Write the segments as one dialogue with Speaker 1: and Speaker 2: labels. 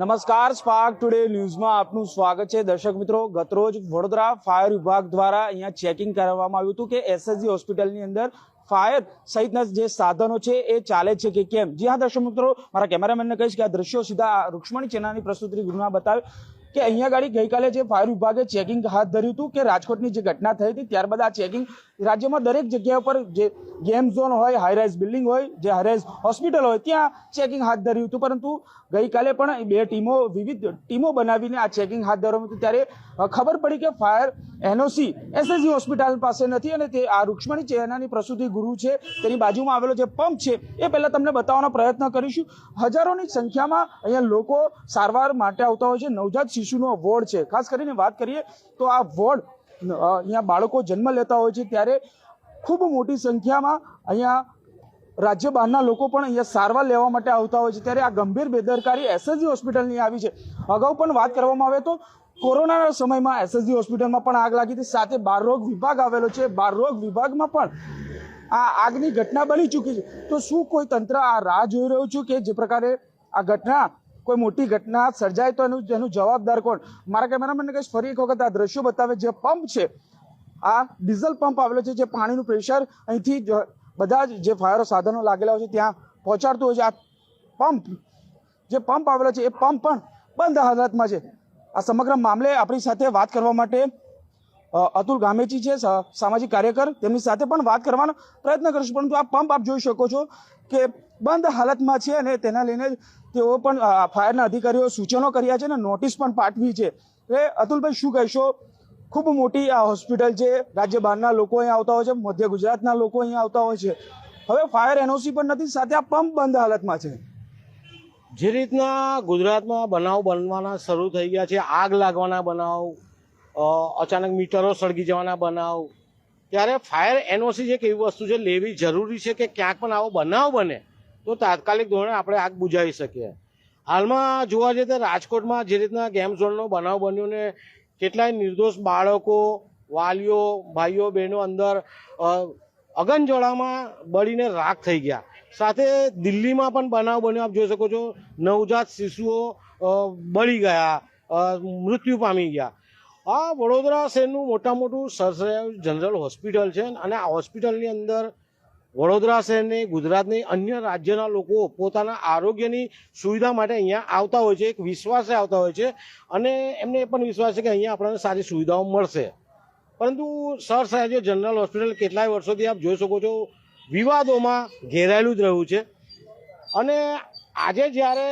Speaker 1: નમસ્કાર spark today ન્યૂઝમાં આપનું સ્વાગત છે. દર્શક મિત્રો, ગતરોજ વડોદરા ફાયર વિભાગ દ્વારા અહીંયા ચેકિંગ કરવામાં આવ્યું હતું કે એસએસજી હોસ્પિટલની અંદર ફાયર સહિતના જે સાધનો છે એ ચાલે છે કે કેમ? જી હા, દર્શક મિત્રો, મારા કેમેરામેનને કહીશ કે આ દ્રશ્યો સીધા રૂક્ષ્મણી ચેનાની પ્રસ્તુતિ ગૃહમાં બતાવે. કે અહીંયા ગાડી ગઈકાલે જે ફાયર વિભાગે ચેકિંગ હાથ ધર્યું હતું કે રાજકોટની જે ઘટના થઈ હતી, ત્યારબાદ આ ચેકિંગ રાજ્યમાં દરેક જગ્યા પર જે ગેમ ઝોન હોય હાઈરાઇઝ બિલ્ડિંગ હોય, જે હાઈરાઇઝ હોસ્પિટલ હોય, ત્યાં ચેકિંગ હાથ ધર્યું હતું. પરંતુ ગઈકાલે પણ બે ટીમો, વિવિધ ટીમો બનાવીને આ ચેકિંગ હાથ ધરવામાં હતું. ત્યારે ખબર પડી કે ફાયર એનઓસી, એસએસજી હોસ્પિટલ પાસે નથી અને તે આ રૂક્ષ્મણી ચેનાની પ્રસૂતિ ગુરુ છે. તેની બાજુમાં આવેલો જે પંપ છે, એ પહેલાં તમને બતાવવાનો પ્રયત્ન કરીશું. હજારોની સંખ્યામાં અહીંયા લોકો સારવાર માટે આવતા હોય છે. નવજાત શિશુનો વોર્ડ છે. ખાસ કરીને વાત કરીએ તો આ વોર્ડ અહીંયા બાળકો જન્મ લેતા હોય છે ત્યારે ખૂબ મોટી સંખ્યામાં અહીંયા રાજ્ય બહારના લોકો પણ અહીંયા સારવાર લેવા માટે આવતા હોય છે. ત્યારે આ ગંભીર બેદરકારી એસએસજી હોસ્પિટલની આવી છે. અગાઉ પણ વાત કરવામાં આવે તો કોરોનાના સમયમાં એસએસજી હોસ્પિટલમાં પણ આગ લાગી હતી. સાથે બાળરોગ વિભાગ આવેલો છે. બાળરોગ વિભાગમાં પણ આ આગની ઘટના બની ચૂકી છે. તો શું કોઈ તંત્ર આ રાહ જોઈ રહ્યું છું કે જે પ્રકારે આ ઘટના કોઈ મોટી ઘટના સર્જાય તો એનું એનું જવાબદાર કોણ? મારા કેમેરામેનને કહીશ, ફરી એક વખત આ દ્રશ્યો બતાવે જે પંપ છે, આ ડીઝલ પંપ આવેલો છે, જે પાણીનું પ્રેશર અહીંથી બધા જ જે ફાયર સાધનો લાગેલા હોય છે, ત્યાં પહોંચાડતું હોય છે. આ પંપ, જે પંપ આવેલો છે, એ પંપ પણ બંધ હાલતમાં છે. આ સમગ્ર મામલે આપણી સાથે વાત કરવા માટે અતુલ ગામેચી છે સામાજિક કાર્યકર. તેમની સાથે પણ વાત કરવાનો પ્રયત્ન કરીશું. પરંતુ આ પંપ આપ જોઈ શકો છો કે બંધ હાલતમાં છે અને તેના લઈને તેઓ પણ ફાયરના અધિકારીઓ સૂચનો કર્યા છે અને નોટિસ પણ પાઠવી છે. એ અતુલભાઈ, શું કહેશો? ખૂબ મોટી આ હોસ્પિટલ છે. રાજ્ય બહારના લોકો અહીંયા આવતા હોય છે, મધ્ય ગુજરાતના લોકો અહીંયા આવતા હોય છે. હવે ફાયર એનઓસી પણ નથી, સાથે આ પંપ બંધ હાલતમાં છે.
Speaker 2: જે રીતના ગુજરાતમાં બનાવ બનવાના શરૂ થઈ ગયા છે, આગ લાગવાના બનાવ અચાનક મીટરો સળગી જવાના બનાવ, ત્યારે ફાયર એનઓસી જે એક એવી વસ્તુ છે, લેવી જરૂરી છે કે ક્યાંક પણ આવો બનાવ બને? તો તાત્કાલિક ધોરણે આપણે આગ બુઝાવી શકીએ. હાલમાં જોવા જઈએ તો રાજકોટમાં જે રીતના ગેમ ઝોનનો બનાવ બન્યો ને, કેટલાય નિર્દોષ બાળકો, વાલીઓ, ભાઈઓ, બહેનો અંદર અગનજોળામાં બળીને રાખ થઈ ગયા. સાથે દિલ્હીમાં પણ બનાવ બન્યો, આપ જોઈ શકો છો, નવજાત શિશુઓ બળી ગયા મૃત્યુ પામી ગયા. આ વડોદરા શહેરનું મોટા મોટું સરસરાયું જનરલ હોસ્પિટલ છે અને આ હોસ્પિટલની અંદર વડોદરા શહેરની, ગુજરાતની અન્ય રાજ્યના લોકો પોતાના આરોગ્યની સુવિધા માટે અહીંયા આવતા હોય છે, એક વિશ્વાસે આવતા હોય છે અને એમને એ પણ વિશ્વાસ છે કે અહીંયા આપણને સારી સુવિધાઓ મળશે. પરંતુ સર સાહેબ જનરલ હોસ્પિટલ કેટલાય વર્ષોથી આપ જોઈ શકો છો, વિવાદોમાં ઘેરાયેલું જ રહ્યું છે. અને આજે જ્યારે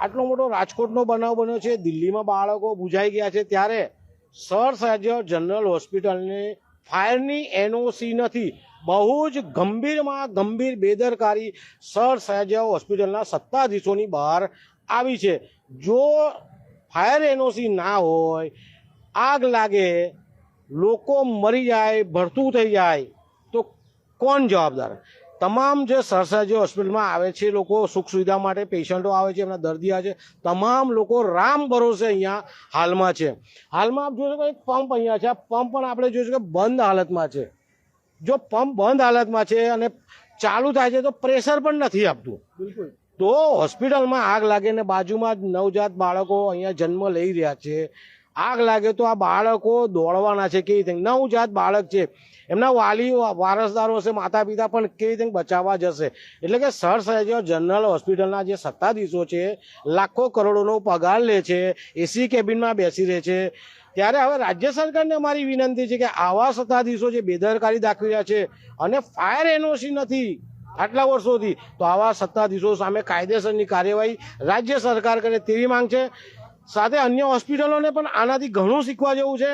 Speaker 2: આટલો મોટો રાજકોટનો બનાવ બન્યો છે, દિલ્હીમાં બાળકો બુજાઈ ગયા છે, ત્યારે સર સયાજી જનરલ હોસ્પિટલની ફાયરની એનઓસી નથી બહુ જ ગંભીરમાં ગંભીર બેદરકારી સર સયાજી હોસ્પિટલના સત્તાધીશોની બહાર આવી છે. જો ફાયર એનઓસી ના હોય, આગ લાગે, લોકો મરી જાય, ભરતું થઈ જાય, તો કોણ જવાબદાર? તમામ જે સરસાજી હોસ્પિટલમાં આવે છે, લોકો સુખ સુવિધા માટે પેશન્ટો આવે છે, એમના દર્દી આવે છે, તમામ લોકો રામ ભરોસે અહીંયા હાલમાં છે. હાલમાં આપ જોશો એક પંપ અહીંયા છે, આ પંપ પણ આપણે જોઈશું કે બંધ હાલતમાં છે. જો પંપ બંધ હાલતમાં છે અને ચાલુ થાય છે તો પ્રેશર પણ નથી આપતું.
Speaker 1: બિલકુલ.
Speaker 2: તો હોસ્પિટલમાં આગ લાગે ને બાજુમાં જ નવજાત બાળકો અહીંયા જન્મ લઈ રહ્યા છે. આગ લાગે તો આ બાળકો દોડવાના છે કેવી રીતે? નવજાત બાળક છે. એમના વાલી વારસદારો હશે માતા પિતા પણ કેવી રીતે બચાવવા જશે? એટલે કે સર સયાજી જનરલ હોસ્પિટલના જે સત્તાધીશો છે લાખો કરોડોનો પગાર લે છે એસી કેબિનમાં બેસી રહે છે. ત્યારે હવે રાજ્ય સરકારને અમારી વિનંતી છે કે આવા સત્તાધીશો જે બેદરકારી દાખવી રહ્યા છે અને ફાયર એનઓસી નથી આટલા વર્ષોથી, તો આવા સત્તાધીશો સામે કાયદેસરની કાર્યવાહી રાજ્ય સરકાર કરે તેવી માંગ છે. સાથે અન્ય હોસ્પિટલોને પણ આનાથી ઘણું શીખવા જેવું છે.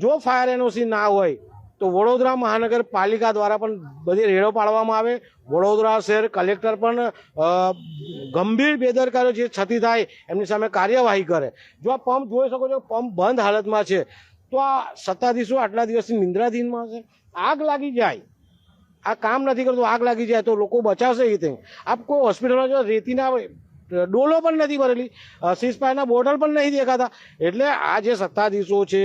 Speaker 2: જો ફાયર એનઓસી ના હોય તો વડોદરા મહાનગરપાલિકા દ્વારા પણ બધી રેડો પાડવામાં આવે. વડોદરા શહેર કલેક્ટર પણ ગંભીર બેદરકારી જે છતી થાય એમની સામે કાર્યવાહી કરે. જો આ પંપ જોઈ શકો છો, પંપ બંધ હાલતમાં છે. તો આ સત્તાધીશો આટલા દિવસથી નિંદ્રાધીનમાં છે. આગ લાગી જાય. આ કામ નથી કરતું, આગ લાગી જાય તો લોકો બચાવશે એ આપ કોઈ હોસ્પિટલમાં જો રેતીના ડોલો પણ નથી ભરેલી સીસપાયના બોટલ પણ નહીં દેખાતા. એટલે આ જે સત્તાધીશો છે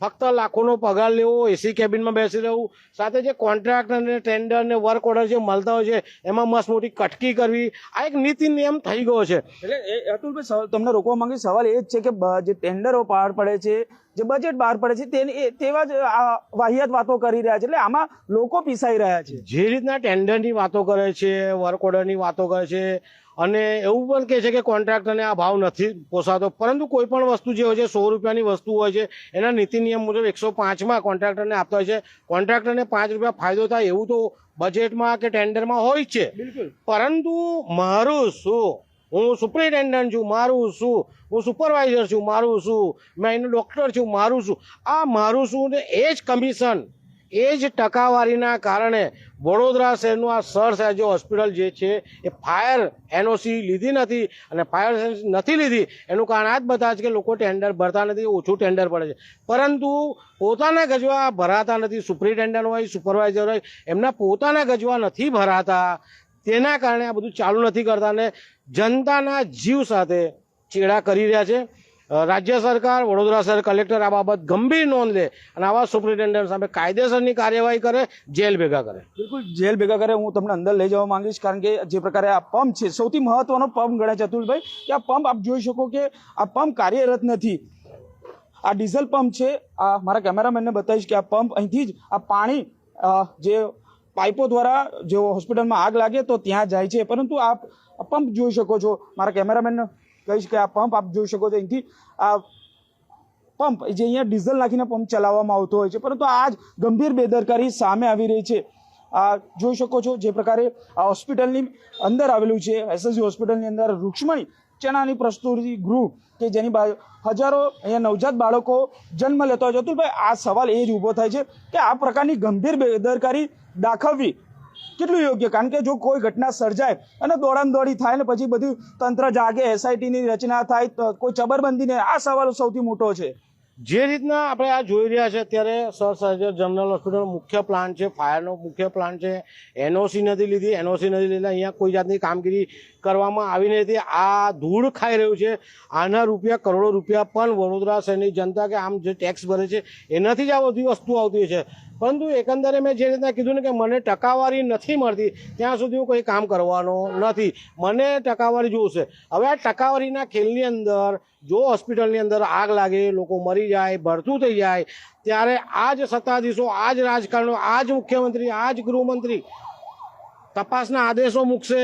Speaker 2: ફક્ત લાખોનો પગાર લેવો એસી કેબિનમાં બેસી રહેવું. સાથે જે કોન્ટ્રાક્ટ અને ટેન્ડર ને વર્ક ઓર્ડર જે મળતા હોય છે, એમાં મસ્ત મોટી કટકી કરવી. આ એક નીતિ નિયમ થઈ ગયો છે.
Speaker 1: એટલે અતુલભાઈ તમને રોકવા માંગે સવાલ એ જ છે કે જે ટેન્ડરો પાર પડે છે જે બજેટ બહાર પડે છે તેને તેવા જ વાહિયાત વાતો કરી રહ્યા છે. એટલે આમાં લોકો પીસાઈ રહ્યા છે.
Speaker 2: જે રીતના ટેન્ડરની વાતો કરે છે વર્ક ઓર્ડરની વાતો કરે છે અને એવું પણ કહે છે કે કોન્ટ્રાક્ટરને આ ભાવ નથી પોસાતો. પરંતુ કોઈ પણ વસ્તુ જે હોય છે સો રૂપિયાની વસ્તુ હોય છે એના નીતિ નિયમ મુજબ એકસો પાંચમાં કોન્ટ્રાક્ટરને આપતા હોય છે. કોન્ટ્રાક્ટરને પાંચ રૂપિયા ફાયદો થાય એવું તો બજેટમાં કે ટેન્ડરમાં હોય જ છે.
Speaker 1: બિલકુલ.
Speaker 2: પરંતુ મારું શું? હું સુપ્રિન્ટેન્ડન્ટ છું મારું શું? હું સુપરવાઇઝર છું, મારું શું? મેં એનું ડૉક્ટર છું, મારું શું? આ મારું શું ને એ જ કમિશન એ જ ટકાવારીના કારણે વડોદરા શહેરનું આ સર સયાજી હોસ્પિટલ જે છે, એ ફાયર એનઓસી લીધી નથી અને ફાયર નથી લીધી. એનું કારણ આ જ બધા છે કે લોકો ટેન્ડર ભરતા નથી, ઓછું ટેન્ડર પડે છે. પરંતુ પોતાના ગજવા ભરાતા નથી સુપ્રિન્ટેન્ડન્ટ હોય સુપરવાઇઝર હોય, એમના પોતાના ગજવા નથી ભરાતા. તેના કારણે આ બધું ચાલુ નથી કરતા અને જનતાના જીવ સાથે ચેડા કરી રહ્યા છે. રાજ્ય સરકાર, વડોદરા શહેર કલેક્ટર આ બાબત ગંભીર નોંધ લે અને આવા સુપ્રિન્ટેન્ડન્ટ સામે કાયદેસરની કાર્યવાહી કરે, જેલ ભેગા કરે.
Speaker 1: બિલકુલ, જેલ ભેગા કરે હું તમને અંદર લઈ જવા માંગીશ કારણ કે જે પ્રકારે આ પંપ છે, સૌથી મહત્વનો પંપ ગણાય છે. કે આ પંપ આપ જોઈ શકો કે આ પંપ કાર્યરત નથી. આ ડીઝલ પંપ છે, આ મારા કેમેરામેનને બતાવીશ કે આ પંપ અહીંથી જ આ પાણી જે પાઇપો દ્વારા જો હોસ્પિટલમાં આગ લાગે તો ત્યાં જાય છે. પરંતુ આપ પંપ જોઈ શકો છો. મારા કેમેરામેનને કહીશ કે આ પંપ આપ જોઈ શકો છો, અહીંથી આ પંપ જે અહીંયા ડીઝલ નાખીને પંપ ચલાવવામાં આવતો હોય છે. પરંતુ આ જ ગંભીર બેદરકારી સામે આવી રહી છે. આ જોઈ શકો છો, જે પ્રકારે આ હોસ્પિટલની અંદર આવેલું છે એસએસજી હોસ્પિટલની અંદર રૂક્ષ્મણી ચણાની પ્રસ્તુતિ ગૃહ કે જેની બાજુ હજારો અહીંયા નવજાત બાળકો જન્મ લેતા હોય છે. ભાઈ આ સવાલ એ જ ઊભો થાય છે કે આ પ્રકારની ગંભીર બેદરકારી દાખવવી કેટલું યોગ્ય? કારણ કે જો કોઈ ઘટના સર્જાય અને દોડી થાય ને પછી બધું તંત્ર જાગે એસઆઈટીની રચના થાય કોઈ ચબરબંધીને આ સવાલ સૌથી મોટો છે.
Speaker 2: જે રીતના આપણે આ જોઈ રહ્યા છે, અત્યારે સર સર્જન જનરલ હોસ્પિટલ મુખ્ય પ્લાન છે, ફાયરનો મુખ્ય પ્લાન છે એનઓસી નથી લીધી એનઓસી નથી લીધા, અહીંયા કોઈ જાતની કામગીરી કરવામાં આવી નથી. આ ધૂળ ખાઈ રહ્યું છે. આના રૂપિયા, કરોડો રૂપિયા પણ વડોદરા શહેરની જનતા કે આમ જે ટેક્સ ભરે છે, એનાથી જ આ બધી વસ્તુ આવતી છે. પરંતુ એકંદરે મેં જે રીતના કીધું ને કે મને ટકાવારી નથી મળતી, ત્યાં સુધી હું કોઈ કામ કરવાનો નથી. મને ટકાવારી જોશે હવે આ ટકાવારીના ખેલની અંદર, જો હોસ્પિટલની અંદર આગ લાગે, લોકો મરી જાય, ભરતું થઈ જાય, ત્યારે આ જ સત્તાધીશો આ જ રાજકારણો આ જ મુખ્યમંત્રી આ જ ગૃહમંત્રી તપાસના આદેશો મૂકશે.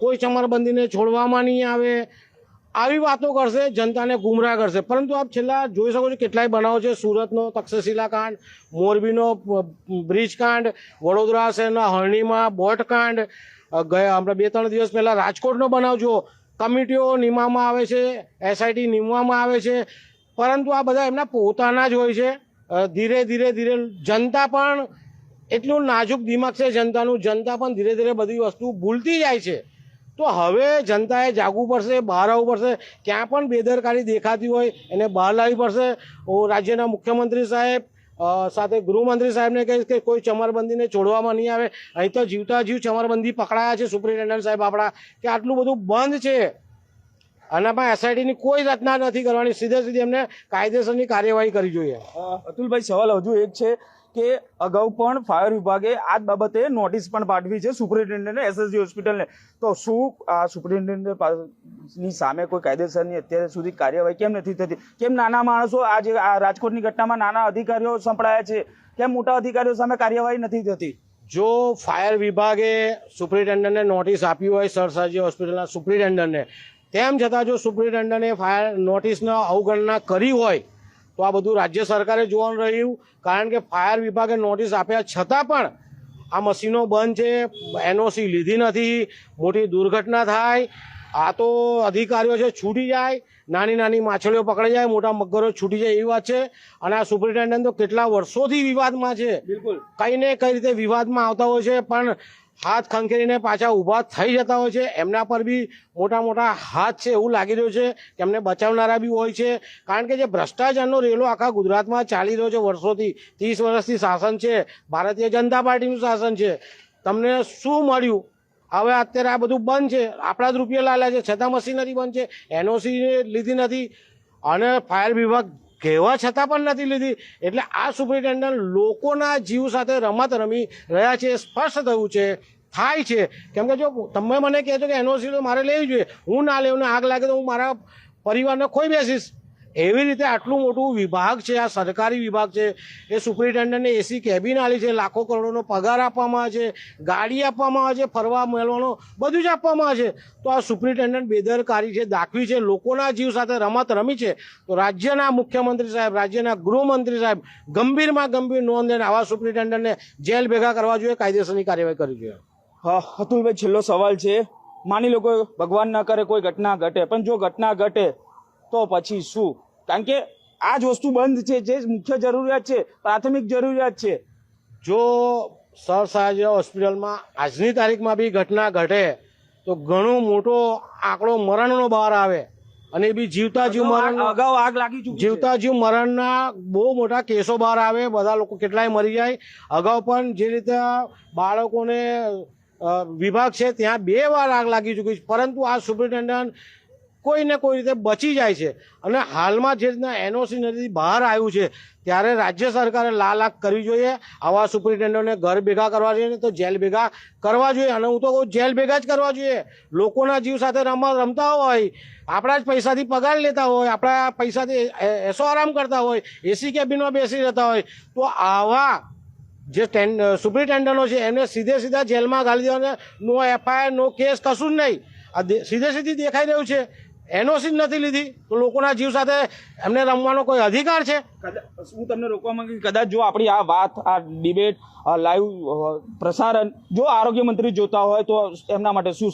Speaker 2: કોઈ ચમરબંધીને છોડવામાં નહીં આવે. આવી વાતો કરશે, જનતાને ગુમરાહ કરશે. પરંતુ આપ છેલ્લા જોઈ શકો છો કેટલાય બનાવો છે. સુરતનો તક્ષશિલા કાંડ, મોરબીનો બ્રિજ કાંડ, વડોદરા શહેરના હરણીમાં બોટ કાંડ ગયા આપણે બે ત્રણ દિવસ પહેલાં રાજકોટનો બનાવ જુઓ. કમિટીઓ નિમવામાં આવે છે, એસઆઈટી નિમવામાં આવે છે. પરંતુ આ બધા એમના પોતાના જ હોય છે. ધીરે ધીરે ધીરે જનતા પણ એટલું નાજુક દિમાગ છે, જનતાનું. જનતા પણ ધીરે ધીરે બધી વસ્તુ ભૂલતી જાય છે. તો હવે જનતાએ જાગવું પડશે, બહાર આવવું પડશે. ક્યાં પણ બેદરકારી દેખાતી હોય, એને બહાર લાવવી પડશે. રાજ્યના મુખ્યમંત્રી સાહેબ સાથે ગૃહમંત્રી સાહેબને કહીશ કે કોઈ ચમરબંધીને છોડવામાં નહીં આવે. અહીં તો જીવતા જીવ ચમરબંધી પકડાયા છે સુપ્રિન્ટેન્ડન્ટ સાહેબ આપણા. કે આટલું બધું બંધ છે. આનામાં એસઆઈટીની કોઈ રચના નથી કરવાની. સીધે સીધી એમને કાયદેસરની કાર્યવાહી કરવી જોઈએ.
Speaker 1: અતુલભાઈ, સવાલ હજુ એક છે. કે અગાઉ પણ ફાયર વિભાગે આ બાબતે નોટિસ પણ પાઠવી છે સુપ્રિન્ટેન્ડન્ટને એસએસજી હોસ્પિટલને. તો શું આ સુપ્રિન્ટેન્ડન્ટ પા- સામે કોઈ કાયદેસરની અત્યારે સુધી કાર્યવાહી કેમ નથી થતી? કેમ નાના માણસો આ જે આ રાજકોટની ઘટનામાં નાના અધિકારીઓ સંપડાયા છે? કેમ મોટા અધિકારીઓ સામે કાર્યવાહી નથી થતી?
Speaker 2: જો ફાયર વિભાગે સુપ્રિન્ટેન્ડન્ટને નોટિસ આપી હોય સરસાજી હોસ્પિટલના સુપ્રિન્ટેન્ડન્ટને, તેમ છતાં જો સુપ્રિન્ટેન્ડન્ટે ફાયર નોટિસના અવગણના કરી હોય તો આ બધું રાજ્ય સરકારે જોવાનું રહ્યું. કારણ કે ફાયર વિભાગે નોટિસ આપ્યા છતાં પણ આ મશીનો બંધ છે એનઓસી લીધી નથી મોટી દુર્ઘટના થાય આ તો અધિકારીઓ છે છૂટી જાય નાની નાની માછલીઓ પકડાઈ જાય મોટા મગરો છૂટી જાય એવી વાત છે. અને આ સુપ્રિન્ટેન્ડન્ટ તો કેટલા વર્ષોથી વિવાદમાં છે.
Speaker 1: બિલકુલ.
Speaker 2: કઈ ને કઈ રીતે વિવાદમાં આવતા હોય છે પણ હાથ ખંખેરીને પાછા ઊભા થઈ જતા હોય છે. એમના પર બી મોટા મોટા હાથ છે એવું લાગી રહ્યું છે કે એમને બચાવનારા બી હોય છે. કારણ કે જે ભ્રષ્ટાચારનો રેલો આખા ગુજરાતમાં ચાલી રહ્યો છે વર્ષોથી. ત્રીસ વર્ષથી શાસન છે. ભારતીય જનતા પાર્ટીનું શાસન છે. તમને શું મળ્યું? હવે અત્યારે આ બધું બંધ છે. આપણા જ રૂપિયા લાલ્યા છે. છતાં મશીનરી બંધ છે. એનઓસી લીધી નથી. અને ફાયર વિભાગ કહેવા છતાં પણ નથી લીધી. એટલે આ સુપ્રિન્ટેન્ડન્ટ લોકોના જીવ સાથે રમત રમી રહ્યા છે, સ્પષ્ટ થયું છે, થાય છે. કેમ કે જો તમે મને કહેશો કે એનઓસી તો મારે લેવી જોઈએ. હું ના લેવું આગ લાગે તો હું મારા પરિવારને ખોઈ બેસીશ. એવી રીતે આટલું મોટું વિભાગ છે, આ સરકારી વિભાગ છે, એ સુપ્રિન્ટેન્ડન્ટને એસી કેબિન આલી છે, લાખો કરોડોનો પગાર આપવામાં આવે છે, ગાડી આપવામાં આવે છે, ફરવા મેળવાનો બધું જ આપવામાં આવે છે. તો આ સુપ્રિન્ટેન્ડન્ટ બેદરકારી છે, દાખવી છે, લોકોના જીવ સાથે રમત રમી છે. તો રાજ્યના મુખ્યમંત્રી સાહેબ, રાજ્યના ગૃહમંત્રી સાહેબ ગંભીરમાં ગંભીર નોંધ લઈને આવા સુપ્રિન્ટેન્ડન્ટને જેલ ભેગા કરવા જોઈએ, કાયદેસરની કાર્યવાહી કરવી જોઈએ.
Speaker 1: અતુલભાઈ, છેલ્લો સવાલ છે. માની લો કોઈ ભગવાન ના કરે, કોઈ ઘટના ઘટે. પણ જો ઘટના ઘટે, તો પછી શું? કારણ કે આ જ વસ્તુ બંધ છે જે મુખ્ય જરૂરિયાત છે પ્રાથમિક જરૂરિયાત છે.
Speaker 2: જો સર સયાજી હોસ્પિટલમાં આજની તારીખમાં બી ઘટના ઘટે તો ઘણો મોટો આંકડો મરણનો બહાર આવે અને બી જીવતા જીવ મરણ
Speaker 1: અગાઉ આગ લાગી ચૂકી
Speaker 2: જીવતા જીવ મરણના બહુ મોટા કેસો બહાર આવે બધા લોકો કેટલાય મરી જાય. અગાઉ પણ જે રીતે બાળકોને વિભાગ છે ત્યાં બે વાર આગ લાગી ચૂકી છે. પરંતુ આ સુપ્રિન્ટેન્ડન્ટ કોઈ ને કોઈ રીતે બચી જાય છે. અને હાલમાં જે રીતના એનઓસી નદી બહાર આવ્યું છે, ત્યારે રાજ્ય સરકારે લાલ આખ કરવી જોઈએ. આવા સુપ્રિન્ટેન્ડન્ટને ઘર ભેગા કરવા જોઈએ તો જેલ ભેગા કરવા જોઈએ. અને હું તો કહું જેલ ભેગા જ કરવા જોઈએ. લોકોના જીવ સાથે રમવા રમતા હોય, આપણા જ પૈસાથી પગાર લેતા હોય, આપણા પૈસાથી એસો આરામ કરતા હોય એસી કેબિનમાં બેસી રહેતા હોય. તો આવા જે ટેન- સુપ્રિન્ટેન્ડન્ટો છે, એમને સીધે સીધા જેલમાં ગાળી દેવાના. નો એફઆઈઆર નો કેસ, કશું જ નહીં. આ સીધે સીધી દેખાઈ રહ્યું છે. એનઓસી જ નથી લીધી. તો લોકોના જીવ સાથે એમને રમવાનો કોઈ અધિકાર છે?
Speaker 1: હું તમને રોકવા માંગુ કદાચ જો આપણી આ વાત આ ડિબેટ લાઈવ પ્રસારણ જો આરોગ્ય મંત્રી જોતા હોય તો એમના માટે શું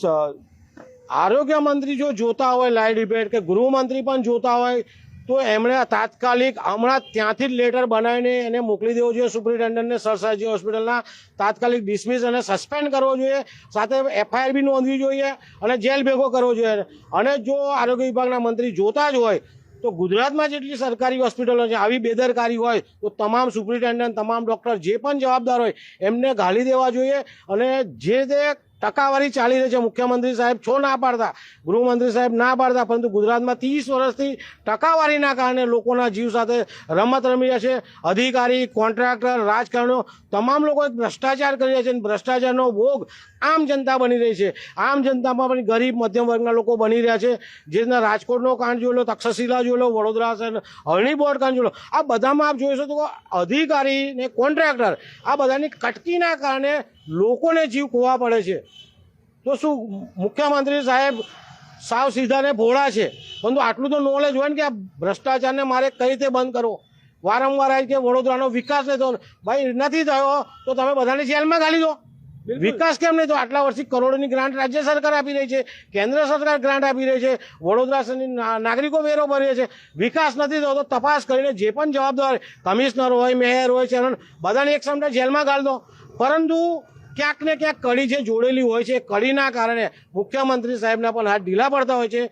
Speaker 2: આરોગ્ય મંત્રી જો જોતા હોય લાઈવ ડિબેટ કે ગૃહમંત્રી પણ જોતા હોય તો એમણે તાત્કાલિક હમણાં ત્યાંથી જ લેટર બનાવીને એને મોકલી દેવો જોઈએ સુપ્રિન્ટેન્ડન્ટને સરસાજી હોસ્પિટલના. તાત્કાલિક ડિસમિસ અને સસ્પેન્ડ કરવો જોઈએ. સાથે એફઆઈઆર બી નોંધવી જોઈએ અને જેલ ભેગો કરવો જોઈએ. અને જો આરોગ્ય વિભાગના મંત્રી જોતા જ હોય, તો ગુજરાતમાં જેટલી સરકારી હોસ્પિટલો છે, આવી બેદરકારી હોય, તો તમામ સુપ્રિન્ટેન્ડન્ટ, તમામ ડૉક્ટર જે પણ જવાબદાર હોય, એમને ગાળી દેવા જોઈએ. અને જે તે ટકાવારી ચાલી રહી છે. મુખ્યમંત્રી સાહેબ છો ના પાડતા, ગૃહમંત્રી સાહેબ ના પાડતા, પરંતુ ગુજરાતમાં ત્રીસ વર્ષથી ટકાવારીના કારણે લોકોના જીવ સાથે રમત રમી રહ્યા છે. અધિકારી, કોન્ટ્રાક્ટર, રાજકારણીઓ, તમામ લોકો ભ્રષ્ટાચાર કરી રહ્યા છે અને ભ્રષ્ટાચારનો ભોગ આમ જનતા બની રહી છે. આમ જનતામાં પણ ગરીબ, મધ્યમ વર્ગના લોકો બની રહ્યા છે. જે રીતના રાજકોટનો કાંડ જોઈ લો, તક્ષશિલા જોઈ લો, વડોદરા હરણી બોર્ડ કાંડ જોઈ લો, આ બધામાં આપ જોઈ શકો તો અધિકારી ને કોન્ટ્રાક્ટર આ બધાની કટકીના કારણે લોકોને જીવ ખોવા પડે છે. તો શું મુખ્યમંત્રી સાહેબ સાવ સીધા ને ભોળા છે? પરંતુ આટલું તો નોલેજ હોય ને કે આ ભ્રષ્ટાચારને મારે કઈ રીતે બંધ કરવો? વારંવાર આવી કે વડોદરાનો વિકાસ નહીં થયો ભાઈ નથી થયો તો તમે બધાને જેલમાં ઘાલી દો. વિકાસ કેમ નહીં તો આટલા વર્ષથી કરોડોની ગ્રાન્ટ રાજ્ય સરકાર આપી રહી છે કેન્દ્ર સરકાર ગ્રાન્ટ આપી રહી છે વડોદરા નાગરિકો વેરો ભરે છે. વિકાસ નથી થતો તો તપાસ કરીને જે પણ જવાબદાર કમિશનર હોય મેયર હોય છે બધાને એક સમય જેલમાં ગાળ દો. પરંતુ ક્યાંક ને ક્યાંક કડી જે જોડેલી હોય છે કડીના કારણે મુખ્યમંત્રી સાહેબના પણ હાથ ઢીલા પડતા હોય છે.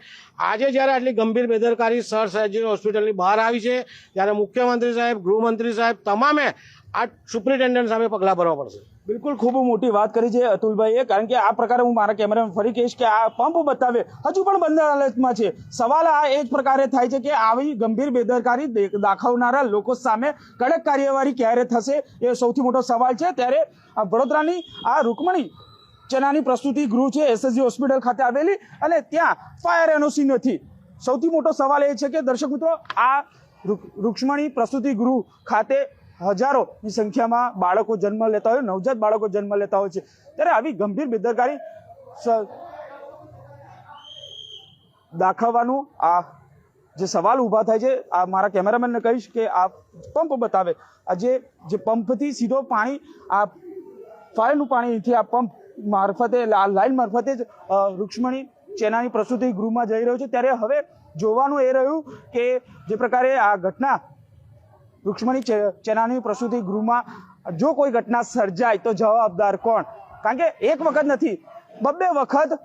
Speaker 2: આજે જ્યારે આટલી ગંભીર બેદરકારી સર સયાજી હોસ્પિટલની બહાર આવી છે, ત્યારે મુખ્યમંત્રી સાહેબ, ગૃહમંત્રી સાહેબ તમામે આ સુપ્રિન્ટેન્ડન્ટ સામે પગલાં ભરવા પડશે.
Speaker 1: બિલકુલ ખૂબ મોટી વાત કરી છે અતુલભાઈએ, કારણ કે આ પ્રકારે હું મારા કેમેરામાં ફરી કહીશ કે આ પંપ બતાવે, હજુ પણ બંધ હાલતમાં છે. સવાલ આ એ જ પ્રકારે થાય છે કે આવી ગંભીર બેદરકારી દાખવનારા લોકો સામે કડક કાર્યવાહી ક્યારે થશે એ સૌથી મોટો સવાલ છે. ત્યારે વડોદરાની આ રૂકમણી ચનાની પ્રસ્તુતિ ગૃહ છે એસએસજી હોસ્પિટલ ખાતે આવેલી અને ત્યાં ફાયર એનઓસી નથી. સૌથી મોટો સવાલ એ છે કે દર્શક મિત્રો, આ રૂક- રૂક્ષ્મણી પ્રસ્તુતિ ગૃહ ખાતે હજારોની સંખ્યામાં બાળકો જન્મ લેતા હોય, નવજાત બાળકો જન્મ લેતા હોય છે. ત્યારે આવી ગંભીર બેદરકારી દાખવવાનું આ જે સવાલ ઊભા થાય છે, આ મારા કેમેરામેનને કહીશ કે આ પંપ બતાવે. આ જે પંપથી સીધો પાણી, આ ફાયરનું પાણી અહીંથી આ પંપ મારફતે આ લાઈન મારફતે જ રૂક્ષ્મણી ચેનાની પ્રસૂતિ ગૃહમાં જઈ રહ્યો છે. ત્યારે હવે જોવાનું એ રહ્યું કે જે પ્રકારે આ ઘટના રૂક્ષ્મણી ચેનાની પ્રસૂતિ ગૃહમાં જો કોઈ ઘટના સર્જાય તો જવાબદાર કોણ? કારણ કે એક વખત નથી, બબ્બે વખત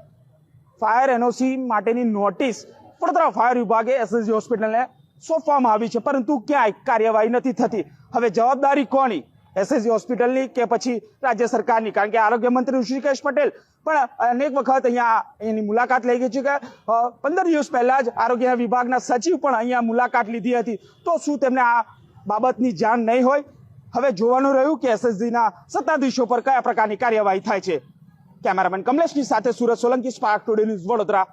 Speaker 1: ફાયર એનઓસી માટેની નોટિસ વડોદરા ફાયર વિભાગે એસએસજી હોસ્પિટલને સોંપવામાં આવી છે, પરંતુ ક્યાંય કાર્યવાહી નથી થતી. હવે જવાબદારી કોની? એસએસજી હોસ્પિટલની કે પછી રાજ્ય સરકારની? કારણ કે આરોગ્ય મંત્રી ઋષિકેશ પટેલ પણ અનેક વખત અહીંયા એની મુલાકાત લઈ ગઈ છે કે પંદર દિવસ પહેલાં જ આરોગ્ય વિભાગના સચિવ પણ અહીંયા મુલાકાત લીધી હતી. તો શું તેમને આ બાબતની જાણ નહીં હોય. હવે જોવાનું રહ્યું કે એસએસજીના સત્તાધીશો પર કયા પ્રકારની કાર્યવાહી થાય છે. કેમેરામેન કમલેશની સાથે Surat Solanki spark today news Vadodara.